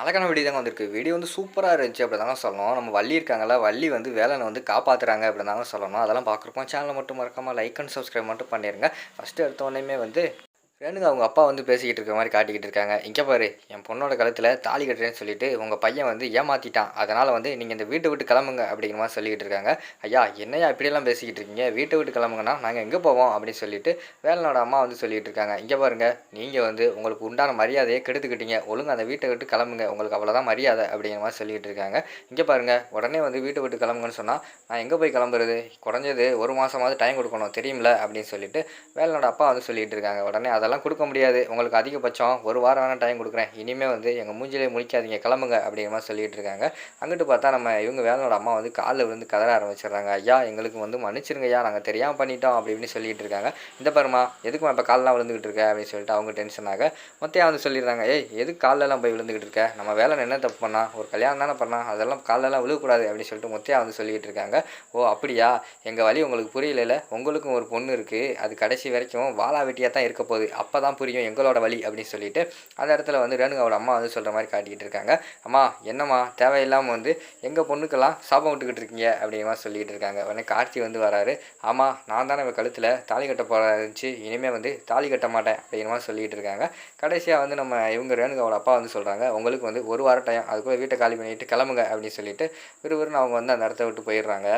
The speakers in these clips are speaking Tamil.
அழகான வீடியோ தாங்க வந்திருக்கு. வீடியோ வந்து சூப்பராக இருந்துச்சு அப்படி தாங்க சொல்லணும். நம்ம வள்ளி இருக்காங்கல்ல வள்ளி வந்து வேலனை வந்து காப்பாற்றுறாங்க அப்படி தாங்க சொல்லணும். அதெல்லாம் பார்க்குறப்போ சேனலை மட்டும் மறக்காமல் லைக் அண்ட் சப்ஸ்கிரைப் மட்டும் பண்ணிடுங்க ஃபஸ்ட்டு எடுத்த உடனேயுமே வந்து வேணுங்க. அவங்க அப்பா வந்து பேசிக்கிட்டு இருக்க மாதிரி காட்டிக்கிட்டு இருக்காங்க. இங்கே பாரு என் பொண்ணோட கழுத்தில் தாலி கட்டுறேன்னு சொல்லிட்டு உங்கள் பையன் வந்து ஏமாற்றிட்டான் அதனால் வந்து நீங்கள் இந்த வீட்டை விட்டு கிளம்புங்க அப்படிங்கிற மாதிரி சொல்லிக்கிட்டு இருக்காங்க. ஐயா என்னையா இப்படியெல்லாம் பேசிக்கிட்டு இருக்கீங்க? வீட்டை விட்டு கிளம்புங்கன்னா நாங்கள் எங்கே போவோம்? அப்படின்னு சொல்லிட்டு வேலனோட அம்மா வந்து சொல்லிட்டு இருக்காங்க. இங்கே பாருங்க நீங்கள் வந்து உங்களுக்கு உண்டான மரியாதையை கெடுத்துக்கிட்டீங்க. ஒழுங்கு அந்த வீட்டை விட்டு கிளம்புங்க. உங்களுக்கு அவ்வளோதான் மரியாதை அப்படிங்கிற மாதிரி சொல்லிட்டு இருக்காங்க. இங்கே பாருங்க உடனே வந்து வீட்டை விட்டு கிளம்புங்கன்னு சொன்னால் நான் எங்கே போய் கிளம்புறது? குறைஞ்சது ஒரு மாதமாவது டைம் கொடுக்கணும். தெரியுமில்ல அப்படின்னு சொல்லிட்டு வேலனோட அப்பா வந்து சொல்லிட்டு இருக்காங்க. உடனே அதெல்லாம் கொடுக்க முடியாது. உங்களுக்கு அதிகபட்சம் ஒரு வாரம் வேணால் டைம் கொடுக்குறேன். இனிமேல் வந்து எங்கள் மூஞ்சிலே முழிக்காதீங்க. கிளம்புங்க அப்படிங்கிற மாதிரி சொல்லிட்டு இருக்காங்க. அங்கிட்டு பார்த்தா நம்ம இவங்க வேலனோட அம்மா வந்து காலில் விழுந்து கதற ஆரம்பிச்சிடுறாங்க. ஐயா எங்களுக்கு வந்து மன்னிச்சிருங்க ஐயா நாங்கள் தெரியாமல் பண்ணிட்டோம். அப்படி இப்படின்னு சொல்லிட்டு இருக்காங்க. இந்த பாருமா எதுக்குமா இப்போ காலெலாம் விழுந்துக்கிட்டு இருக்க? அப்படின்னு சொல்லிட்டு அவங்க டென்ஷன் ஆக மொத்தையாக வந்து சொல்லிடுறாங்க. ஏய் எதுக்கு காலெல்லாம் போய் விழுந்துக்கிட்டு இருக்க? நம்ம வேலை என்ன தப்பு பண்ணா? ஒரு கல்யாணம் தானே பண்ணா? அதெல்லாம் காலெல்லாம் விழுகக்கூடாது. அப்படின்னு சொல்லிட்டு மொத்தையாக வந்து சொல்லிட்டு இருக்காங்க. ஓ அப்படியா? எங்கள் வழி உங்களுக்கு புரியல உங்களுக்கும் ஒரு பொண்ணு இருக்குது அது கடைசி வரைக்கும் வாழா வெட்டியாக தான் இருக்க போகுது. அப்போ தான் புரியும் எங்களோட வழி அப்படின்னு சொல்லிட்டு அந்த இடத்துல வந்து ரேணுகாவோட அம்மா வந்து சொல்கிற மாதிரி காட்டிக்கிட்டு இருக்காங்க. அம்மா என்னம்மா தேவையில்லாமல் வந்து எங்கள் பொண்ணுக்கெல்லாம் சாபம் விட்டுக்கிட்டு இருக்கீங்க? அப்படிமா மாதிரி சொல்லிட்டு இருக்காங்க. உடனே கார்த்தி வந்து வராரு. ஆமாம் நான் தானே இவன் கழுத்தில் தாலி கட்ட போகிற இருந்துச்சு. இனிமேல் வந்து தாலி கட்ட மாட்டேன் அப்படிங்கிற மாதிரி சொல்லிட்டு இருக்காங்க. கடைசியாக வந்து நம்ம இவங்க ரேணுகாவோட அப்பா வந்து சொல்கிறாங்க உங்களுக்கு வந்து ஒரு வாரம் டைம் அதுக்குள்ளே வீட்டை காலி பண்ணிட்டு கிளம்புங்க அப்படின்னு சொல்லிட்டு விறுவிறுன்னு அவங்க வந்து அந்த இடத்த விட்டு போயிடுறாங்க.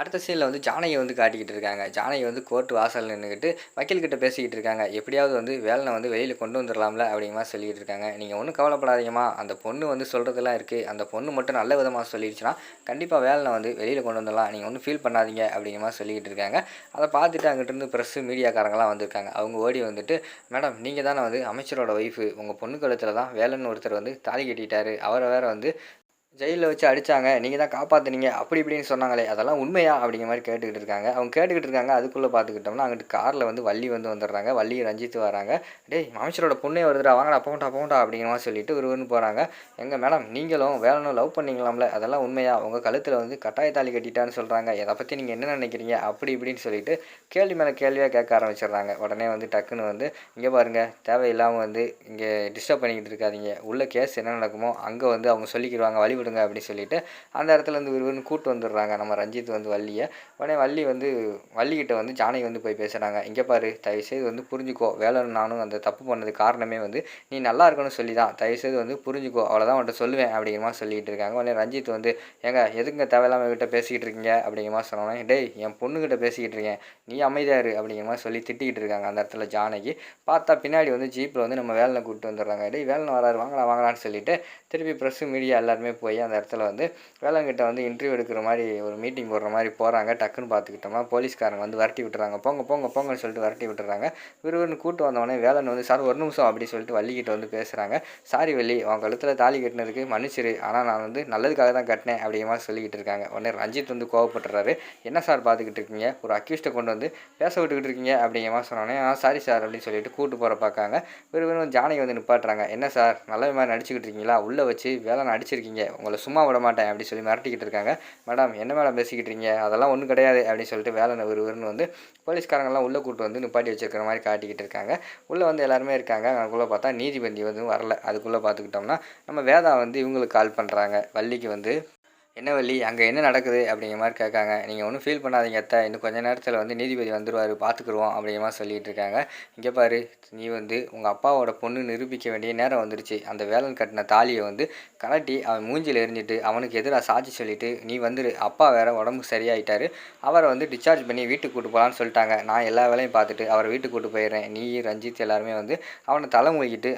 அடுத்த சீனில் வந்து ஜானகி வந்து காட்டிக்கிட்டு இருக்காங்க. ஜானகி வந்து கோர்ட்டு வாசல் நின்றுக்கிட்டு வக்கீல்கிட்ட பேசிக்கிட்டு இருக்காங்க. எப்படியாவது வந்து வேலனை வந்து வெளியில் கொண்டு வந்துடலாம்ல அப்படிங்கிற சொல்லிக்கிட்டு இருக்காங்க. நீங்கள் ஒன்றும் கவலைப்படாதீங்கம்மா. அந்த பொண்ணு வந்து சொல்கிறதெல்லாம் இருக்குது அந்த பொண்ணு மட்டும் நல்ல விதமாக சொல்லிடுச்சுன்னா கண்டிப்பாக வேலனை வந்து வெளியில் கொண்டு வந்துடலாம் நீங்கள் ஒன்றும் ஃபீல் பண்ணாதீங்க அப்படிங்கிற சொல்லிக்கிட்டு இருக்காங்க. அதை பார்த்துட்டு அங்கிட்டிருந்து ப்ரெஸ்ஸு மீடியாக்காரங்களாம் வந்திருக்காங்க. அவங்க ஓடி வந்துட்டு மேடம் நீங்கள் தானே வந்து அமைச்சரோட ஒய்ஃபு உங்கள் பொண்ணு கழுத்தில் தான் வேலன் ஒருத்தர் வந்து தாலி கட்டிட்டாரு. அவரை வேற வந்து ஜெயிலில் வச்சு அடித்தாங்க நீங்கள் தான் காப்பாற்றுனீங்க அப்படி இப்படின்னு சொன்னாங்களே அதெல்லாம் உண்மையா? அப்படிங்கிற மாதிரி கேட்டுக்கிட்டு இருக்காங்க. அவங்க கேட்டுக்கிட்டு இருக்காங்க அதுக்குள்ளே பார்த்துக்கிட்டோம்னா அங்கிட்டு காரில் வந்து வள்ளி வந்து வந்துடுறாங்க. வள்ளி ரஞ்சித் வராங்க. டேய் மாமிச்சரோட பொண்ணே வருதுடா வாங்கடா போண்டா போண்டா அப்படிங்கிற மாதிரி சொல்லிட்டு ஒருவருன்னு போகிறாங்க எங்கள் மேடம் நீங்களும் வேலனும் லவ் பண்ணிங்களாம்ல? அதெல்லாம் உண்மையா? உங்கள் கழுத்தில் வந்து கட்டாய தாலி கட்டிட்டான்னு சொல்கிறாங்க இதை பற்றி நீங்கள் என்ன நினைக்கிறீங்க? அப்படி இப்படின்னு சொல்லிட்டு கேள்வி மேலே கேள்வியாக கேட்க ஆரம்பிச்சிடுறாங்க. உடனே வந்து டக்குன்னு வந்து இங்கே பாருங்கள் தேவையில்லாமல் வந்து இங்கே டிஸ்டர்ப் பண்ணிக்கிட்டு இருக்காதீங்க. உள்ள கேஸ் என்ன நடக்குமோ அங்கே வந்து அவங்க சொல்லிக்கிடுவாங்க வழி விடுங்க அப்படின்னு சொல்லிட்டு அந்த இடத்துல இருந்து விறுவிறுன்னு கூட்டு வந்துடுறாங்க. நம்ம ரஞ்சித் வந்து வள்ளியை. உடனே வள்ளி வந்து வள்ளிக்கிட்ட வந்து ஜானகி வந்து போய் பேசுகிறாங்க இங்கே பாரு தயவுசெய்து வந்து புரிஞ்சுக்கோ. வேலை நானும் அந்த தப்பு பண்ணது காரணமே வந்து நீ நல்லா இருக்கணும்னு சொல்லி தான் தயவுசெய்து வந்து புரிஞ்சுக்கோ. அவ்வளோதான் உன்ட்ட சொல்லுவேன். அப்படிங்கிற மாதிரி சொல்லிட்டு இருக்காங்க. உடனே ரஞ்சித் வந்து ஏங்க எதுங்க தேவையில்லாமல் கிட்ட பேசிக்கிட்டு இருக்கீங்க? அப்படிங்கிற மாதிரி சொன்னோன்னே டேய் என் பொண்ணுக்கிட்ட பேசிக்கிட்டு இருக்கேன். நீ அமைதியாரு அப்படிங்கிற மாதிரி சொல்லி திட்டிக்கிட்டு இருக்காங்க அந்த இடத்துல ஜானகி. பார்த்தா பின்னாடி வந்து ஜீப்பில் வந்து நம்ம வேலனை கூப்பிட்டு வந்துடுறாங்க. டேய் வேலனை வராரு. வாங்கலாம் வாங்கலான்னு சொல்லிட்டு திருப்பி ப்ரெஸ்ஸு மீடியா எல்லாருமே போய் அந்த இடத்துல வந்து வேளாங்கிட்ட வந்து இன்டர்வியூ எடுக்கிற மாதிரி ஒரு மீட்டிங் போடுற மாதிரி போகிறாங்க டக்குன்னு பார்த்துக்கிட்டோமா போலீஸ்காரங்க வந்து வரட்டி விட்டுறாங்க. போங்க போங்க போங்கன்னு சொல்லிட்டு வரட்டி விட்டுறாங்க. விறுவிறுன்னு கூட்டு வந்தவொடனே வேலன் வந்து சார் ஒரு நிமிஷம் அப்படி சொல்லிட்டு வள்ளிக்கிட்ட வந்து பேசுகிறாங்க சாரி வள்ளி அவன் கழுத்தில் தாலி கட்டினதுக்கு மன்னிச்சிரு. ஆனால் நான் வந்து நல்லதுக்காக தான் கட்டினேன் அப்படிங்கிற மாதிரி சொல்லிக்கிட்டு இருக்காங்க. உடனே ரஞ்சித் வந்து கோவப்பட்டுறாரு. என்ன சார் பார்த்துக்கிட்டு இருக்கீங்க? ஒரு அக்யூஸ்ட்டை கொண்டு வந்து பேச விட்டுக்கிட்டு இருக்கீங்க அப்படிங்கிற மாதிரி சொன்னோன்னே ஆ சாரி சார் அப்படின்னு சொல்லிட்டு கூட்டு போகிற பார்க்காங்க. விறுவிறுன்னு ஜானகி வந்து நிப்பாட்டுறாங்க. என்ன சார் நல்ல மாதிரி நடிச்சுக்கிட்டு இருக்கீங்களா? உள்ளே வச்சு வேலை நடிச்சிருக்கீங்க உங்களை சும்மா விட மாட்டேன் அப்படி சொல்லி மிரட்டிக்கிட்டு இருக்காங்க. மேடம் என்ன மேடம் பேசிக்கிட்டு இருக்கீங்க? அதெல்லாம் ஒன்றும் கிடையாது அப்படின்னு சொல்லிட்டு வேலை விறுவிறுன்னு வந்து போலீஸ்காரங்கெல்லாம் உள்ளே கூப்பிட்டு வந்து நிப்பாட்டி வச்சிருக்கிற மாதிரி காட்டிக்கிட்டு இருக்காங்க. உள்ளே வந்து எல்லாருமே இருக்காங்க. அதுக்குள்ளே பார்த்தா நீதிபதி வந்து வரல. அதுக்குள்ளே பார்த்துக்கிட்டோம்னா நம்ம வேதா வந்து இவங்களுக்கு கால் பண்ணுறாங்க வள்ளிக்கு வந்து என்ன வள்ளி அங்கே என்ன நடக்குது அப்படிங்கிற மாதிரி கேட்காங்க. நீங்கள் ஒன்றும் ஃபீல் பண்ணாதீங்க அத்தை. இன்னும் கொஞ்ச நேரத்தில் வந்து நீதிபதி வந்துடுவார் பார்த்துக்குருவோம் அப்படிங்கிற மாதிரி சொல்லிட்டு இருக்காங்க. இங்கே பாரு நீ வந்து உங்கள் அப்பாவோட பொண்ணு நிரூபிக்க வேண்டிய நேரம் வந்துருச்சு. அந்த வேலன் கட்டின தாலியை வந்து கலட்டி அவன் மூஞ்சில் எரிஞ்சிட்டு அவனுக்கு எதிராக சாட்சி சொல்லிட்டு நீ வந்துரு அப்பா வேற உடம்பு சரியாயிட்டாரு. அவரை வந்து டிஸ்சார்ஜ் பண்ணி வீட்டுக்கு கூட்டு போகலான்னு சொல்லிட்டாங்க. நான் எல்லா வேலையும் பார்த்துட்டு அவரை வீட்டுக்கு கூட்டு போயிடுறேன். நீ ரஞ்சித் எல்லாருமே வந்து அவனை தலை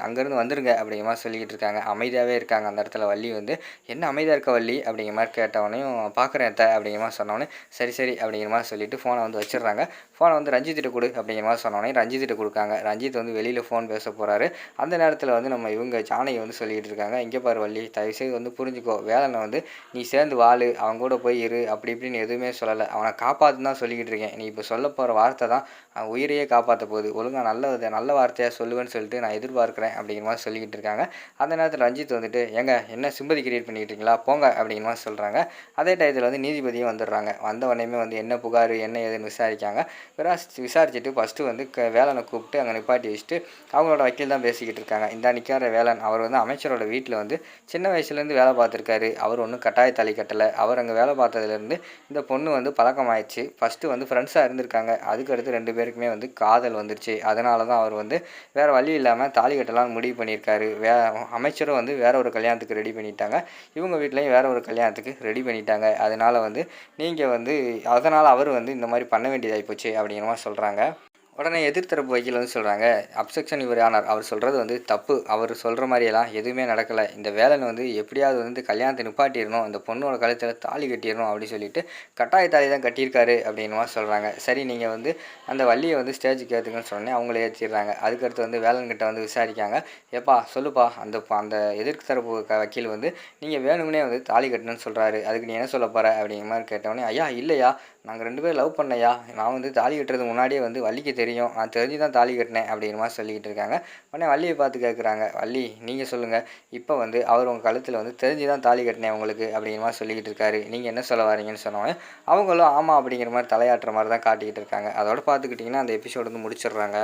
அங்கேருந்து வந்துருங்க அப்படிங்கிற மாதிரி சொல்லிக்கிட்டு இருக்காங்க. அமைதியாகவே இருக்காங்க. அந்த இடத்துல வள்ளி வந்து என்ன அமைதியாக இருக்க வள்ளி? அப்படிங்கிற மாதிரி கேட்டவனையும் பார்க்குறேன் அத்தை அப்படிங்கிற மாதிரி சொன்னோடனே சரி சரி அப்படிங்கிற மாதிரி சொல்லிவிட்டு ஃபோனை வந்து வச்சிடுறாங்க. ஃபோனை வந்து ரஞ்சித்திட்ட கொடு அப்படிங்கிற மாதிரி சொன்னோடனே ரஞ்சித்திட்ட கொடுக்காங்க. ரஞ்சித் வந்து வெளியில் ஃபோன் பேச போகிறாரு அந்த நேரத்தில் வந்து நம்ம இவங்க ஜானகி வந்து சொல்லிகிட்டு இருக்காங்க. இங்கே பாரு வள்ளி தயவுசெய்து வந்து புரிஞ்சுக்கோ. வேலனை வந்து நீ சேர்ந்து வாழு அவன் கூட போய் இரு. அப்படி இப்படின்னு எதுவுமே சொல்லலை. அவனை காப்பாற்று தான் சொல்லிக்கிட்டு இருக்கேன். நீ இப்போ சொல்ல போகிற வார்த்தை தான் அவன் உயிரையே காப்பாற்ற போகுது. ஒழுங்காக நல்ல நல்ல வார்த்தையாக சொல்லுவேன்னு சொல்லிட்டு நான் எதிர்பார்க்குறேன் அப்படிங்கிற மாதிரி சொல்லிக்கிட்டு இருக்காங்க. அந்த நேரத்தில் ரஞ்சித் வந்துட்டு எங்க என்ன சிம்பதி கிரியேட் பண்ணிக்கிட்டு இருக்கீங்களா? போங்க அப்படிங்கிற மாதிரி சொல்கிறாங்க சொல்கிறாங்க அதே டயத்தில் வந்து நீதிபதியும் வந்துடுறாங்க. வந்த உடனேமே வந்து என்ன புகார் என்ன ஏதுன்னு விசாரிக்காங்க. விசாரிச்சு விசாரிச்சுட்டு ஃபஸ்ட்டு வந்து க வேலனை கூப்பிட்டு அங்கே நிப்பாட்டி வச்சுட்டு அவங்களோட வக்கீல் தான் பேசிக்கிட்டு இருக்காங்க. இந்த நிற்கிற வேலன் அவர் வந்து அமைச்சரோட வீட்டில் வந்து சின்ன வயசுலேருந்து வேலை பார்த்துருக்காரு. அவர் ஒன்றும் கட்டாய தாலி கட்டலை. அவர் அங்கே வேலை பார்த்ததுலேருந்து இந்த பொண்ணு வந்து பழக்கமாயிடுச்சு. ஃபஸ்ட்டு வந்து ஃப்ரெண்ட்ஸாக இருந்திருக்காங்க. அதுக்கடுத்து ரெண்டு பேருக்குமே வந்து காதல் வந்துருச்சு. அதனால தான் அவர் வந்து வேறு வழி இல்லாமல் தாலி கட்டலாம்னு முடிவு பண்ணியிருக்காரு. வே அமைச்சரும் வந்து வேற ஒரு கல்யாணத்துக்கு ரெடி பண்ணிட்டாங்க. இவங்க வீட்லேயும் வேற ஒரு கல்யாணத்துக்கு ரெடி பண்ணிட்டாங்க. அதனால் வந்து நீங்கள் வந்து அதனால் அவர் வந்து இந்த மாதிரி பண்ண வேண்டியதாகி போச்சு அப்படிங்கிற மாதிரி சொல்கிறாங்க உடனே எதிர்த்தரப்பு வக்கீல் வந்து சொல்கிறாங்க அப்செக்ஷன் இவர் ஆனார். அவர் சொல்கிறது வந்து தப்பு. அவர் சொல்கிற மாதிரியெல்லாம் எதுவுமே நடக்கலை. இந்த வேலனை வந்து எப்படியாவது வந்து கல்யாணத்தை நிப்பாட்டிடணும். அந்த பொண்ணோட கழுத்தில் தாலி கட்டிடணும் அப்படின்னு சொல்லிட்டு கட்டாய தாலி தான் கட்டியிருக்காரு அப்படின்னு சொல்கிறாங்க சரி நீங்கள் வந்து அந்த வள்ளியை வந்து ஸ்டேஜுக்கு ஏற்றுக்குன்னு சொன்னே அவங்கள ஏற்றிடுறாங்க அதுக்கடுத்து வந்து வேலன்கிட்ட வந்து விசாரிக்காங்க. ஏப்பா சொல்லுப்பா. அந்த அந்த எதிர்த்தரப்பு க வக்கீல் வந்து நீங்கள் வேணும்னே வந்து தாலி கட்டணும்னு சொல்கிறாரு அதுக்கு நீ என்ன சொல்ல போகிற அப்படிங்கிற மாதிரி கேட்டவொடனே ஐயா இல்லையா. நாங்கள் ரெண்டு பேரும் லவ் பண்ணையா? நான் வந்து தாலி கட்டுறது முன்னாடியே வந்து வள்ளிக்கு தெரியும் நான் தெரிஞ்சு தான் தாலி கட்டினேன் அப்படிங்கிற மாதிரி சொல்லிக்கிட்டு இருக்காங்க. உடனே வள்ளியை பார்த்து கேட்குறாங்க வள்ளி நீங்கள் சொல்லுங்கள் இப்போ வந்து அவர் உங்கள் கழுத்தில் வந்து தெரிஞ்சு தான் தாலி கட்டினேன் உங்களுக்கு அப்படிங்கிற மாதிரி சொல்லிக்கிட்டு இருக்காரு. நீங்கள் என்ன சொல்ல வரீங்கன்னு சொன்னோன்னே அவங்களும் ஆமாம் அப்படிங்கிற மாதிரி தலையாட்டுற மாதிரி தான் காட்டிக்கிட்டு இருக்காங்க. அதோட பார்த்துக்கிட்டிங்கன்னா அந்த எபிசோடு வந்து முடிச்சிடுறாங்க.